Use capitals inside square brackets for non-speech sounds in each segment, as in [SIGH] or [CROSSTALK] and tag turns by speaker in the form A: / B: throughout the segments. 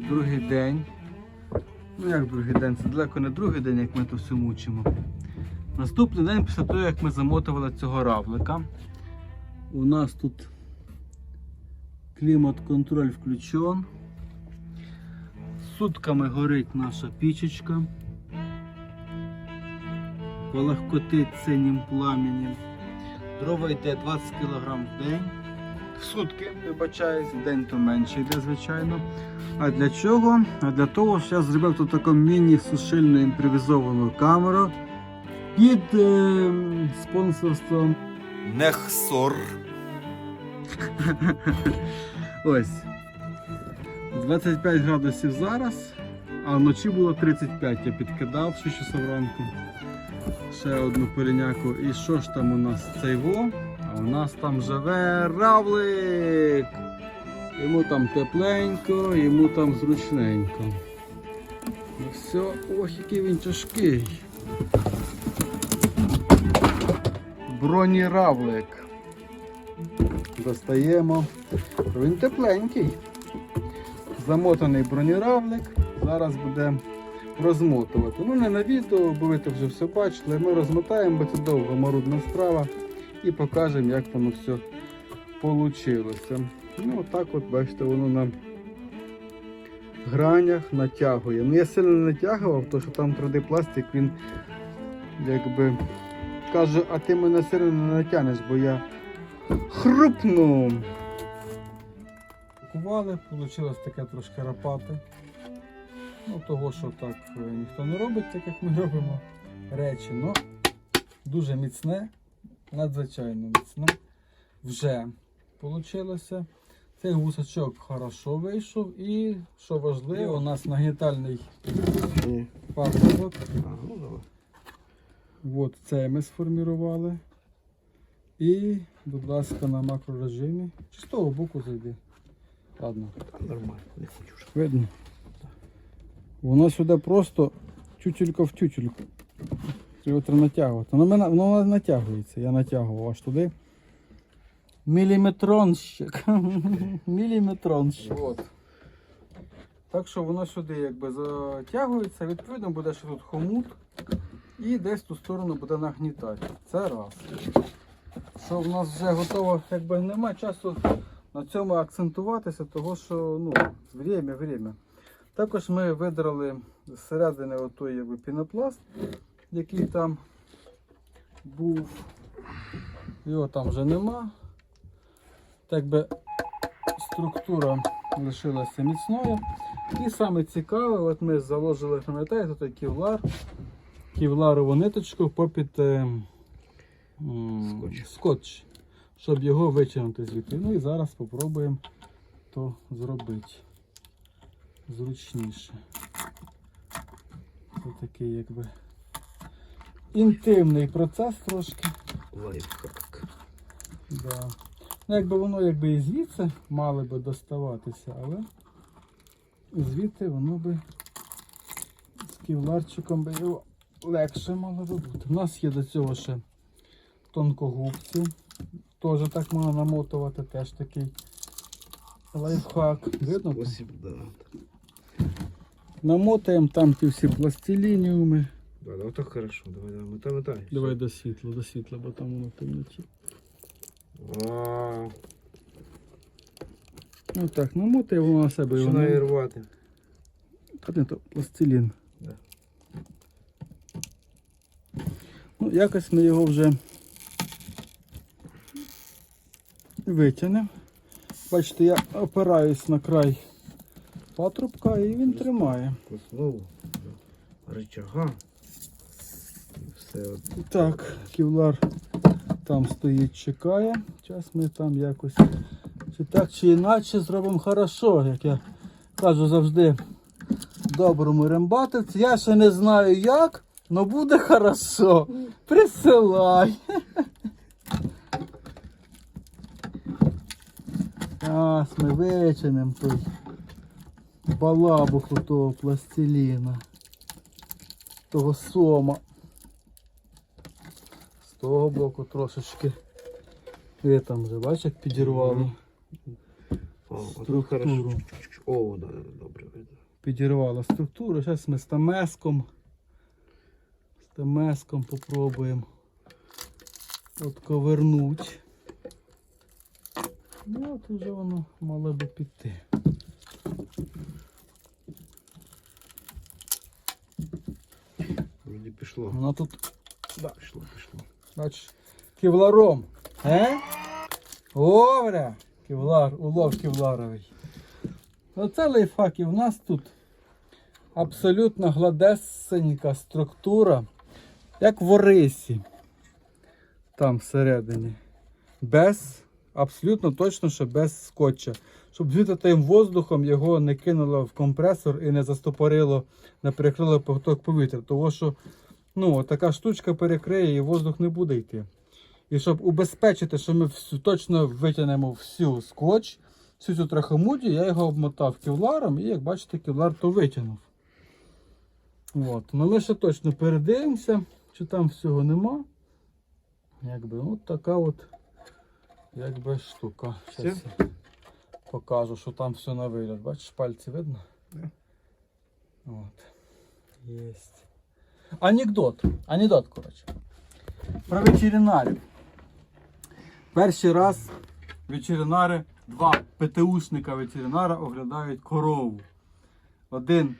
A: другий день. Ну як другий день? Це далеко не другий день, як ми то все мучимо. Наступний день після того, як ми замотували цього равлика. У нас тут клімат-контроль включен. Сутками горить наша пічечка. Полагкотить синім пламенем. Дрова йде 20 кг в день. В сутки, вибачаюсь, день то менше йде, звичайно. А для чого? А для того, що я зробив тут таку міні-сушильну імпровізовану камеру під е, спонсорством.
B: Нехсор. [LAUGHS]
A: Ось. 25 градусів зараз, а вночі було 35. Я підкидав 6 часов ранку. Ще одну переняку. І що ж там у нас цей во? У нас там живе равлик. Йому там тепленько, йому там зручненько. Ну все, ох, який він тяжкий. Броніравлик. Достаємо. Він тепленький. Замотаний броніравлик. Зараз буде розмотувати. Ну не на відео, бо ви то вже все бачили. Ми розмотаємо, бо це довга марудна справа. І покажемо, як воно все вийшло. Ну отак от, бачите, воно на гранях натягує. Ну я сильно не натягував, тому що там 3D пластик, він якби каже, а ти мене сильно не натягнеш, бо я хрупну. Кували, вийшло таке трошки рапати. Ну, того, що так е, ніхто не робить, так як ми робимо речі. Ну, дуже міцне, надзвичайно міцне. Вже вийшло. Цей гусачок хорошо вийшов і, що важливо, у нас нагнітальний паспорт.
B: ну.
A: От це ми сформірували. І, будь ласка, на макрорежимі. Чи з того боку зайди. Ладно.
B: Нормально, не хочу.
A: Видно? Воно сюди просто тютелька в тютельку. Треба натягувати. Воно, воно натягується, я натягував аж туди. Міліметронщик. [LAUGHS] Міліметронщик. От. Так що воно сюди якби затягується, відповідно буде ще тут хомут і десь ту сторону буде нагнітати. Це раз. Що в нас вже готово, якби немає часу на цьому акцентуватися, того що ну, время, время. Також ми видрали зсередини отой якби, пінопласт, який там був. Його там вже нема. Так би структура лишилася міцною. І саме цікаве, от ми заложили, пам'ятаєте, той кевлар, кевларову ниточку попід е, м,
B: Скотч.
A: скотч, щоб його витягнути звідти. Ну і зараз спробуємо то зробити зручніше. Це такий якби інтимний процес трошки.
B: Лайфхак.
A: Да. Ну, якби воно якби і звідси мало би доставатися, але звідти воно би з ківларчиком би його легше мало би бути. У нас є до цього ще тонкогубці. Теж так можна намотувати, теж такий лайфхак. Видно?
B: Спосіб, да.
A: Намотаємо там ті всі пластилініуми.
B: Да, да, так хорошо. Давай, давай, мотай, мотай.
A: Давай до світла, до світла, бо там воно в темноті.
B: Вау.
A: Ну так, намотаємо воно на себе. його
B: Починає рвати.
A: Та не то пластилін.
B: Да.
A: Ну, якось ми його вже витягнемо. Бачите, я опираюсь на край патрубка і він тримає.
B: Основу. Рычага. І от.
A: Так, ківлар там стоїть, чекає. Зараз ми там якось чи так, чи інакше зробимо хорошо, як я кажу завжди доброму рембатовці. Я ще не знаю як, але буде хорошо. Присилай. Зараз ми вичинемо той балабуху того пластиліна, того сома. З того боку трошечки. Ви там вже бачиш, як підірвало структуру.
B: О, добре видно.
A: підірвала структуру. Зараз ми з тамеском. З тамеском попробуємо от ковернуть. Ну, от вже воно мало би піти.
B: Вроді пішло.
A: Воно тут,
B: Да, пішло, пішло.
A: Бачиш, кевларом. Е? Овря! Кевлар, улов кевларовий. Оце лайфхак. І в нас тут абсолютно гладесенька структура, як в Орисі. Там всередині. Без, абсолютно точно, що без скотча. Щоб звідти тим воздухом його не кинуло в компресор і не застопорило, не перекрило поток повітря. Тому що ну, така штучка перекриє і воздух не буде йти. І щоб убезпечити, що ми всю, точно витягнемо всю скотч, всю цю трахомудію, я його обмотав кевларом і, як бачите, кевлар то витягнув. От. Ну ми ще точно передивимося, чи там всього нема. Якби от така от якби штука. Я покажу, що там все на вигляд. Бачиш, пальці видно?
B: Да.
A: От. Єсть. Анекдот. Анекдот, коротше. Про ветеринарів. Перший раз ветеринари, два ПТУшника ветеринара оглядають корову. Один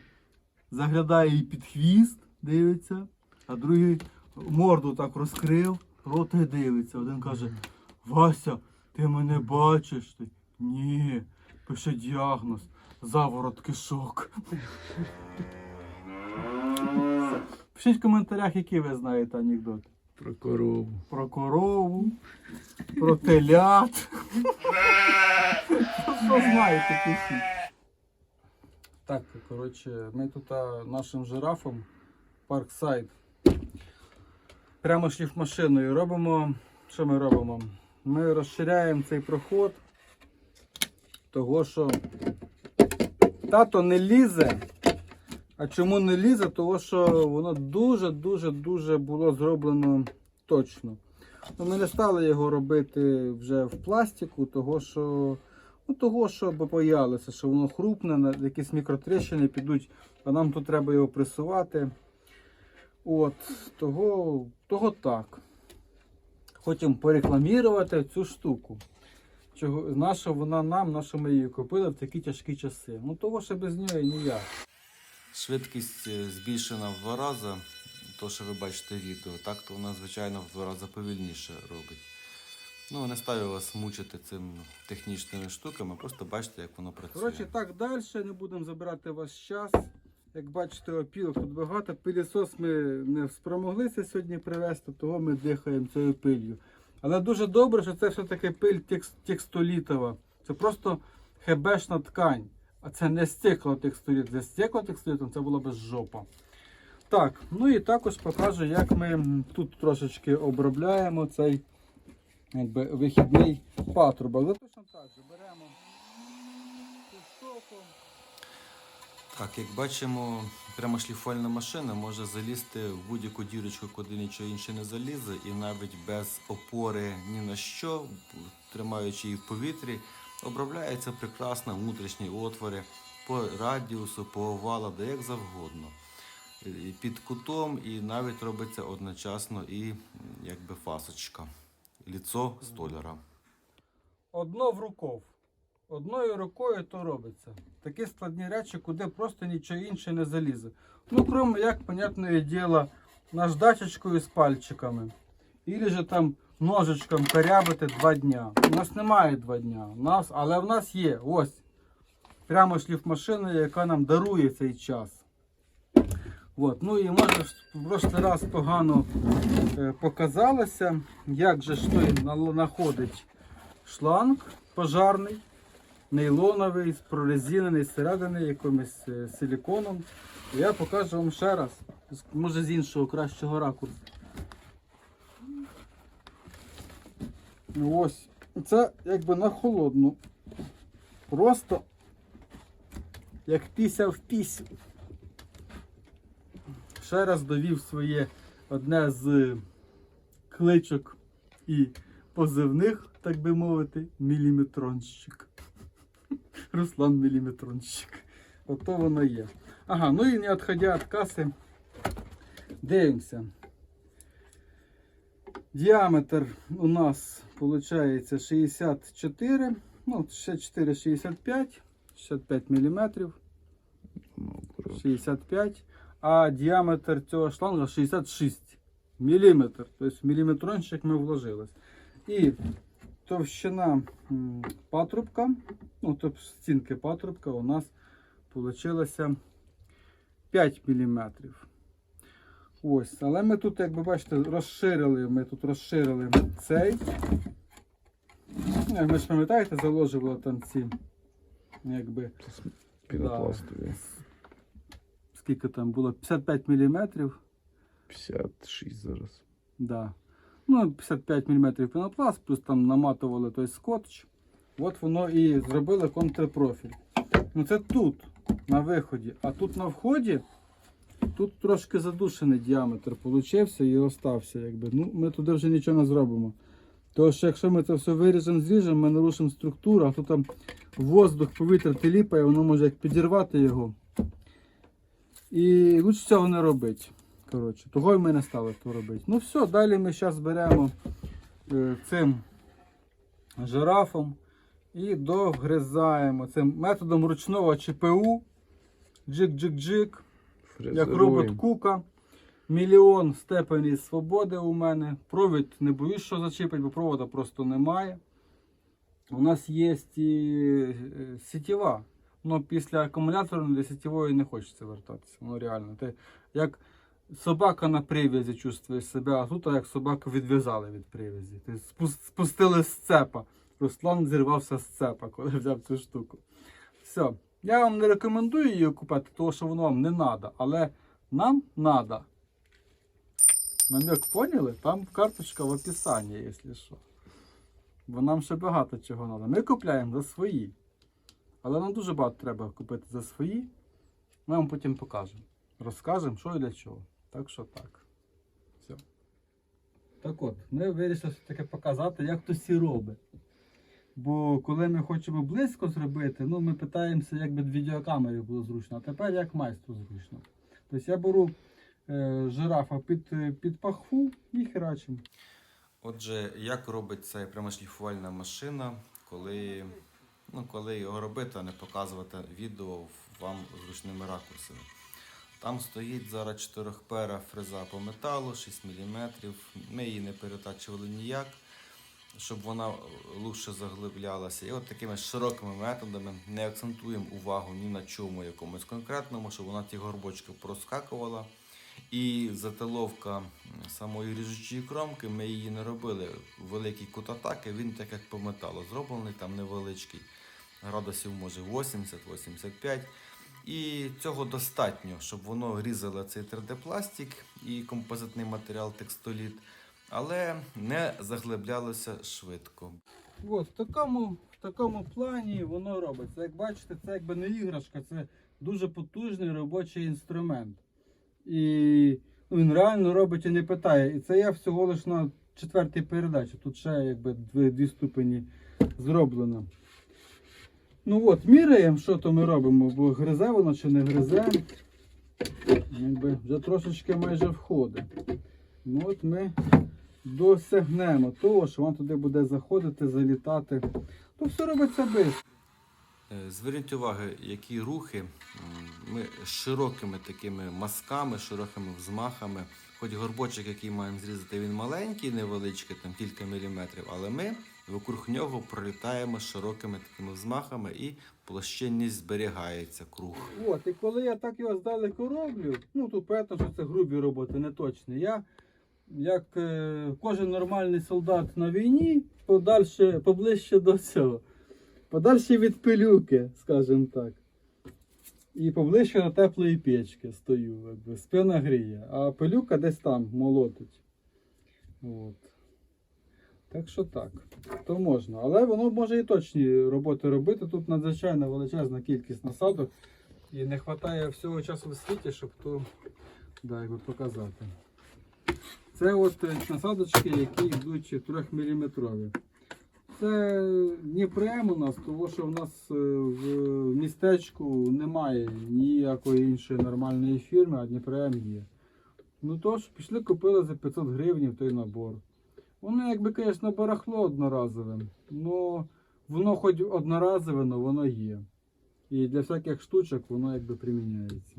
A: заглядає їй під хвіст, дивиться, а другий морду так розкрив, рота дивиться. Один каже: Вася, ти мене бачиш? Ти? Ні, пише діагноз. Заворот кишок. Пишіть в коментарях, які ви знаєте анекдоти.
B: Про корову.
A: Про корову, про телят. Що знаєте, пишіть. Так, коротше, ми тут а, нашим жирафом Парксайд. Прямо шліфмашиною робимо. Що ми робимо? Ми розширяємо цей проход. Того, що тато не лізе. А чому не лізе? Того, що воно дуже-дуже дуже було зроблено точно. Ну, ми не стали його робити вже в пластику, того що, ну, того, що боялися, що воно хрупне, якісь мікротріщини підуть, а нам тут треба його пресувати. От, того, того так. Хочемо порекламувати цю штуку. Чого, наша вона нам, наша ми її купили в такі тяжкі часи. Ну того, що без нього ніяк.
C: Швидкість е, збільшена в два рази, то що ви бачите відео, так то вона, звичайно, в два рази повільніше робить. Ну, не ставлю вас мучити цим технічними штуками, просто бачите, як воно працює.
A: Коротше, так далі, не будемо забирати ваш час. Як бачите, опілок тут багато. Пилісос ми не спромоглися сьогодні привезти, того ми дихаємо цією пилью. Але дуже добре, що це все-таки пиль текст- текстолітова. Це просто хебешна ткань. А це не стеклотекстоліт. За стеклотекстолітом це була б жопа. Так, ну і також покажу, як ми тут трошечки обробляємо цей якби, вихідний патрубок. Точно так же беремо цю штуку.
C: Так, як бачимо, прямошліфувальна машина може залізти в будь-яку дірочку, куди нічого інше не залізе, і навіть без опори ні на що, тримаючи її в повітрі, обробляються прекрасно внутрішні отвори по радіусу, по овалу, де як завгодно. І Під кутом, і навіть робиться одночасно і якби фасочка. Ліцо столяра.
A: Одно в рукав. Одною рукою то робиться. Такі складні речі, куди просто нічого інше не залізе. Ну, крім, як, понятне діло, наждачечкою з пальчиками. Ілі же там ножичком корябити два дня. У нас немає два дня. У нас, але в нас є ось прямо шліфмашина, яка нам дарує цей час. От. Ну і може в прошлий раз погано е, показалося, як же ж той знаходить шланг пожарний, нейлоновий, прорезинений зсередини якимось е, силіконом. Я покажу вам ще раз, може з іншого кращого ракурсу. Ось, це якби на холодну. Просто як піся в пісю. Ще раз довів своє одне з кличок і позивних, так би мовити, міліметронщик. [LAUGHS] Руслан міліметронщик. ото воно є. Ага, ну і не відходя від каси, дивимося. Діаметр у нас виходить 64, ну 64-65, 65 мм,
B: Ну,
A: 65, а діаметр цього шланга 66 мм. Тобто міліметрончик ми вложили. І товщина патрубка, ну тобто стінки патрубка у нас вийшло 5 мм. Ось, але ми тут, як ви бачите, розширили, ми тут розширили цей. Ну, Ви ж пам'ятаєте, заложували там ці, якби,
B: Пінопластові.
A: скільки там було, 55 мм.
B: 56 зараз.
A: Да. Ну, 55 мм пінопласт, плюс там наматували той скотч. От воно і зробили контрпрофіль. Ну це тут, на виході. А тут на вході, тут трошки задушений діаметр получився і остався. Якби. Ну, ми туди вже нічого не зробимо. Тому що якщо ми це все виріжемо, зріжемо, ми нарушимо структуру, а то там воздух, повітря теліпає, воно може як підірвати його. І лучше цього не робити. Коротше, того й ми не стали то робити. Ну все, далі ми зараз беремо е, цим жирафом і догризаємо цим методом ручного ЧПУ. Джик-джик-джик, як
B: Фрезеруємо.
A: робот Кука. Мільйон степенів свободи у мене. Провід не боюсь, що зачепить, бо провода просто немає. У нас є і е, сітєва. Ну, після акумуляторної для сітєвої не хочеться вертатися. Ну реально. Ти як собака на прив'язі чувствує себе, а тут як собаку відв'язали від прив'язі. Ти спустили з цепа. Руслан зірвався з цепа, коли взяв цю штуку. Все. Я вам не рекомендую її купити, тому що воно вам не треба. Але нам треба. Намек поняли? Там карточка в описанні, якщо що. Бо нам ще багато чого треба. Ми купляємо за свої. Але нам дуже багато треба купити за свої. Ми вам потім покажемо. Розкажемо, що і для чого. Так що так. Все. Так от, ми вирішили все-таки показати, як то всі робить. Бо коли ми хочемо близько зробити, ну ми питаємося, як би відеокамері було зручно, а тепер як майстру зручно. Тобто я беру е, жирафа під, під пахву і херачим.
C: Отже, як робить ця прямошліфувальна машина, коли, ну, коли його робити, а не показувати відео вам зручними ракурсами. Там стоїть зараз чотирьохпера фреза по металу, 6 мм. Ми її не перетачували ніяк, щоб вона лучше заглиблялася. І от такими широкими методами не акцентуємо увагу ні на чому якомусь конкретному, щоб вона ті горбочки проскакувала. І затиловка самої ріжучої кромки, ми її не робили. Великий кут атаки, він так як по металу зроблений, там невеличкий. Градусів може 80-85. І цього достатньо, щоб воно різало цей 3D-пластик і композитний матеріал текстоліт, але не заглиблялося швидко.
A: От, в такому, в такому плані воно робиться. Як бачите, це якби не іграшка, це дуже потужний робочий інструмент. І він реально робить і не питає. І це я всього лиш на четвертій передачі. Тут ще якби дві, дві ступені зроблено. Ну от, міряємо, що то ми робимо, бо гризе воно чи не гризе. Якби вже трошечки майже входить. Ну от ми досягнемо того, що вам туди буде заходити, залітати. То все робиться без.
C: Зверніть увагу, які рухи ми широкими такими мазками, широкими взмахами. Хоч горбочок, який маємо зрізати, він маленький, невеличкий, там кілька міліметрів, але ми вокруг нього пролітаємо широкими такими взмахами і площинність зберігається круг.
A: От, і коли я так його здалеку роблю, ну тут понятно, що це грубі роботи, не точні. Я, як е, кожен нормальний солдат на війні, подальше, поближче до цього. Подальше від пилюки, скажімо так. І поближче до теплої печки стою, якби, спина гріє, а пилюка десь там молотить. От. Так що так, то можна. Але воно може і точні роботи робити. Тут надзвичайно величезна кількість насадок. І не вистачає всього часу в світі, щоб то да, якби показати. Це от е, насадочки, які йдуть 3 мм. це Дніпрем у нас, тому що в нас е, в містечку немає ніякої іншої нормальної фірми, а Дніпрем є. Ну тож, пішли купили за 500 гривень той набор. Воно, якби, звісно, барахло одноразове, але воно хоч одноразове, але воно є. І для всяких штучок воно якби приміняється.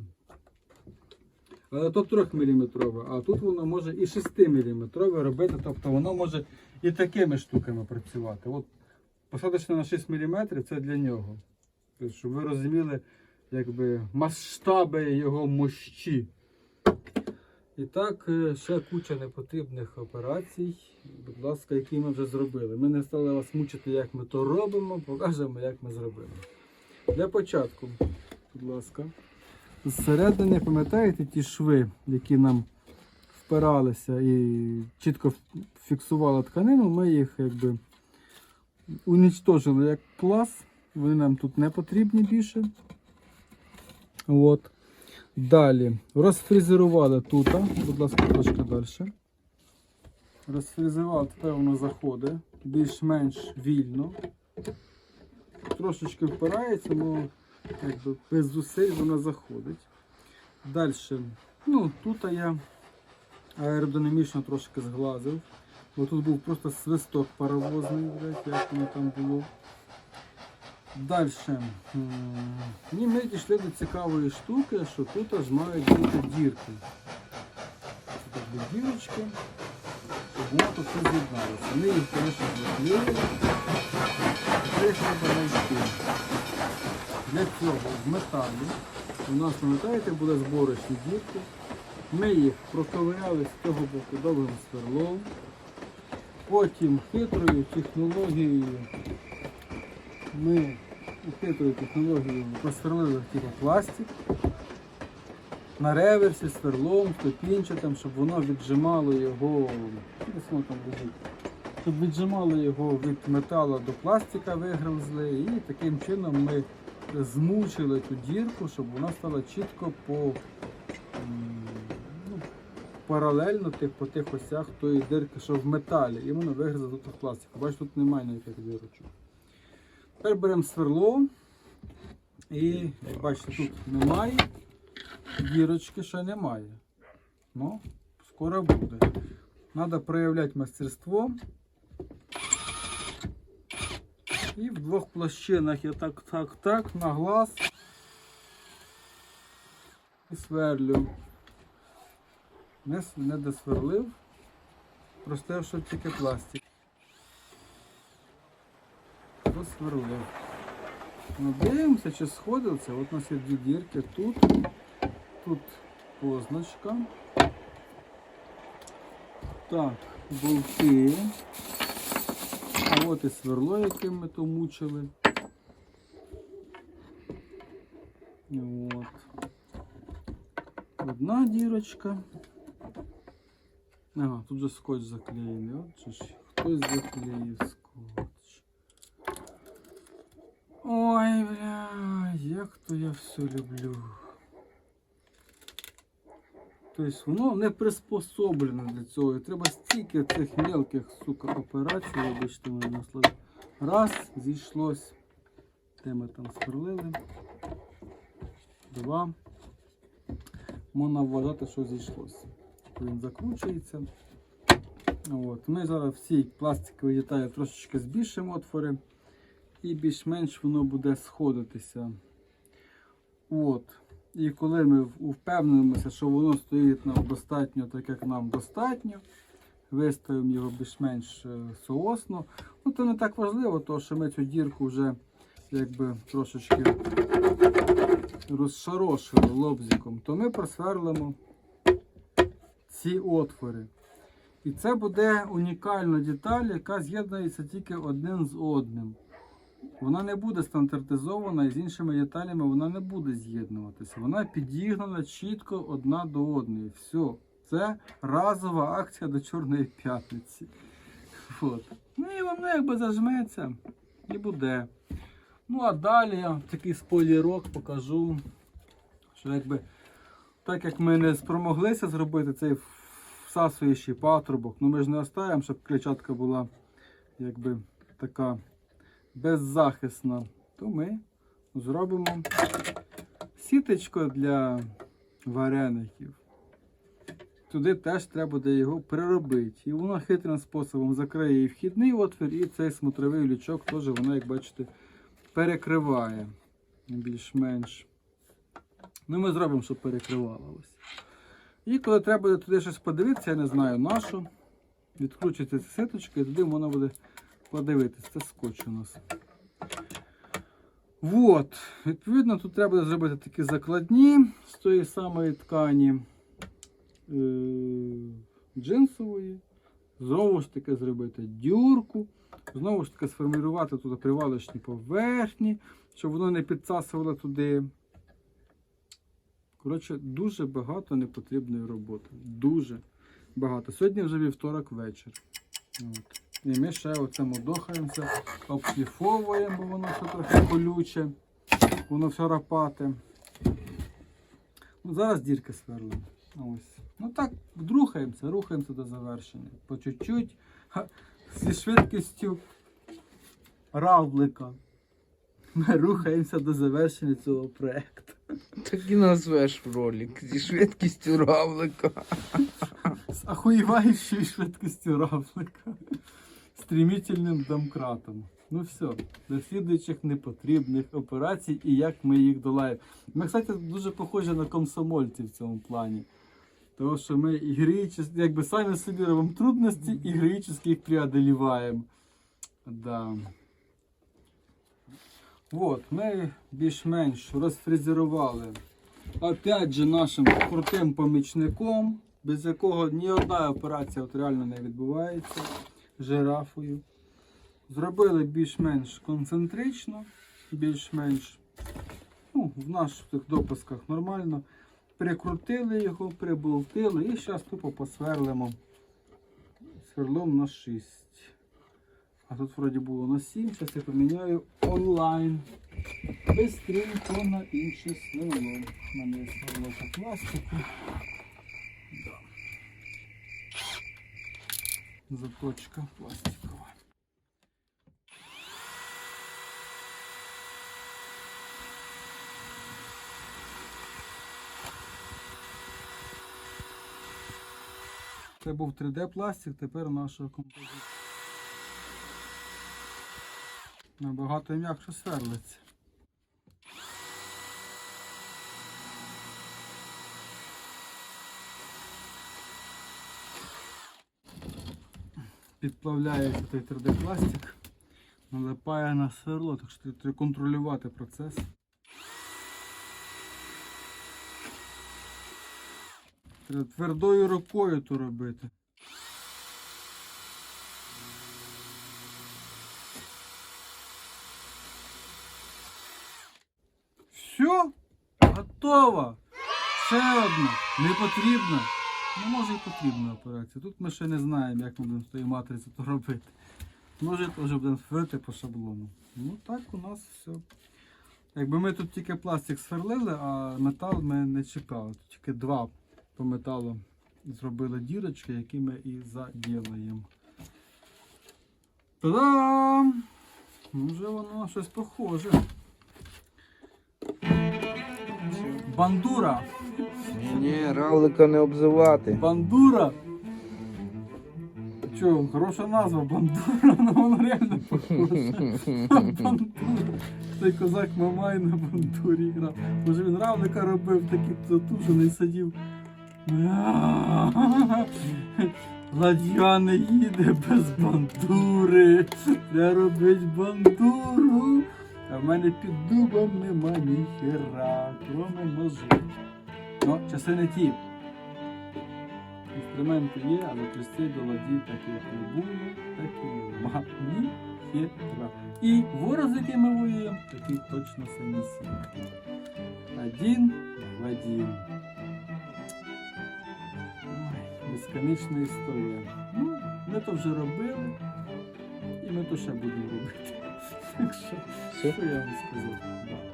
A: Але то 3 мм, а тут воно може і 6 мм робити, тобто воно може і такими штуками працювати. От посадочне на 6 мм це для нього. Тобто, щоб ви розуміли якби, масштаби його мощі. І так, е, ще куча непотрібних операцій, будь ласка, які ми вже зробили. Ми не стали вас мучити, як ми то робимо, покажемо, як ми зробили. Для початку, будь ласка. Зсередини, пам'ятаєте ті шви, які нам впиралися і чітко фіксували тканину, ми їх якби унічтожили як клас. Вони нам тут не потрібні більше. От. Далі розфрезерували тут, будь ласка, трошки далі. Розфрезерували, тепер воно заходить більш-менш вільно. Трошечки впирається, але якби без зусиль воно заходить. Далі, ну, тут я аеродинамічно трошки зглазив. Бо тут був просто свисток паровозний, блядь, як воно там було. Далі. Ні, ми дійшли до цікавої штуки, що тут аж мають бути дірки. Це так дірочки, воно тут все з'єдналося. Ми їх, звісно, заклеїли. Їх треба знайти. Для цього в металі у нас, пам'ятаєте, були зборочні дірки. Ми їх проковиряли з цього боку довгим сверлом. Потім хитрою технологією ми хитрою технологією просверлили типу, пластик на реверсі, сверлом, стопінчатим, щоб воно віджимало його, щоб віджимало його від металу до пластика, вигрузли, і таким чином ми змучили ту дірку, щоб вона стала чітко по ну, паралельно тих, по тих осях тої дирки, що в металі, і воно вигризло тут в пластику. Бачиш, тут немає ніяких дірочок. Тепер беремо сверло і, як бачите, тут немає. Дірочки ще немає. Ну, скоро буде. Треба проявляти мастерство. І в двох площинах я так, так, так, на глаз і сверлю. Не, не досверлив, простивши тільки пластик. Досверлив. Ну, дивимося, чи сходиться. От у нас є дві дірки тут, тут позначка. Так, болти. От і сверло, яким ми то мучили. От. Одна дірочка. Ага, тут же скотч заклеєний. От же ж хтось заклеїв скотч. Ой, бля, як то я все люблю. Тобто воно не приспособлене для цього. І треба стільки цих мелких, сука, операцій, вибачте мене слові. Раз, зійшлось. Де ми там сверлили. Два. Можна вважати, що зійшлося. Він закручується. От. Ми зараз всі пластикові деталі трошечки збільшимо отвори. І більш-менш воно буде сходитися. От. І коли ми впевнимося, що воно стоїть нам достатньо, так як нам достатньо, виставимо його більш-менш е, соосно, ну то не так важливо, тому що ми цю дірку вже якби трошечки розшарошили лобзиком, то ми просверлимо ці отвори. І це буде унікальна деталь, яка з'єднується тільки один з одним. Вона не буде стандартизована і з іншими деталями вона не буде з'єднуватися. Вона підігнана чітко одна до одної. Все. Це разова акція до Чорної п'ятниці. От. Ну і воно якби зажметься і буде. Ну а далі я такий спойлерок покажу. Що якби так як ми не спромоглися зробити цей всасуючий патрубок, ну ми ж не оставимо, щоб клетчатка була якби така беззахисна, то ми зробимо сіточку для вареників. Туди теж треба буде його переробити. І воно хитрим способом закриє і вхідний отвір, і цей смотровий лючок теж воно, як бачите, перекриває більш-менш. Ну, ми зробимо, щоб перекривало ось. І коли треба буде туди щось подивитися, я не знаю на що, відкручується ця ситочка і туди воно буде подивитися. Це скотч у нас. Вот. Відповідно, тут треба зробити такі закладні з тої самої ткані е- джинсової. Знову ж таки зробити дюрку. Знову ж таки сформувати тут привалочні поверхні, щоб воно не підсасувало туди. Коротше, дуже багато непотрібної роботи. Дуже багато. Сьогодні вже вівторок вечір. От. І ми ще оцим дохаємося, обшліфовуємо, бо воно все трохи колюче, воно все рапате. Ну, зараз дірки сверлимо. Ось. Ну так, рухаємося, рухаємося до завершення. По чуть-чуть. Зі швидкістю равлика. Ми рухаємося до завершення цього проєкту.
B: Так і назвеш ролик зі швидкістю равлика.
A: З ахуєваючою швидкістю равлика. Стремительним домкратом. Ну все, до слідуючих непотрібних операцій і як ми їх долаємо. Ми, кстати, дуже похожі на комсомольців в цьому плані. Тому що ми і героїчес- якби самі собі робимо трудності і героїчно їх преодоліваємо. Да. От, ми більш-менш розфрезерували опять же нашим крутим помічником, без якого ні одна операція от реально не відбувається жирафою. Зробили більш-менш концентрично, більш-менш ну, в наших допусках нормально. Прикрутили його, приболтили і зараз тупо посверлимо сверлом на 6. А тут вроді було на 7, зараз я поміняю онлайн. Бистренько на інше сверло. У мене є сверло по пластику. Да. Заточка пластикова. Це був 3D пластик, тепер нашого композиція. Набагато м'якше сверлиться. Підплавляється той 3D пластик, налипає на сверло, так що треба контролювати процес. Треба твердою рукою то робити. Все, готово. Ще одна. Не потрібна. Ну, може і потрібна операція. Тут ми ще не знаємо, як ми будемо з тої матриці то робити. Може теж будемо сверлити по шаблону. Ну так у нас все. Якби ми тут тільки пластик сверлили, а метал ми не чекали. Тут тільки два по металу зробили дірочки, які ми і заділаємо. Та-дам! Вже воно щось похоже. Бандура!
B: Ні, равлика не обзивати.
A: Бандура! Чо, хороша назва Бандура, ну воно реально похоже. Бандура. Цей козак Мамай на бандурі грав. Може він равника робив, такий затужений сидів. Ладья не їде без бандури. Треба робить бандуру. А в мене під дубом нема ніхера, кроме ножу. Ну, часи не ті. Інструменти є, але частей до ладі так як не було, так і нема. Ні хитра. І ворог, з яким ми воюємо, такий точно самі сім'ї. Один в один. Ой, безконечна історія. Ну, ми то вже робили, і ми то ще будемо робити. Так що, що я вам сказав?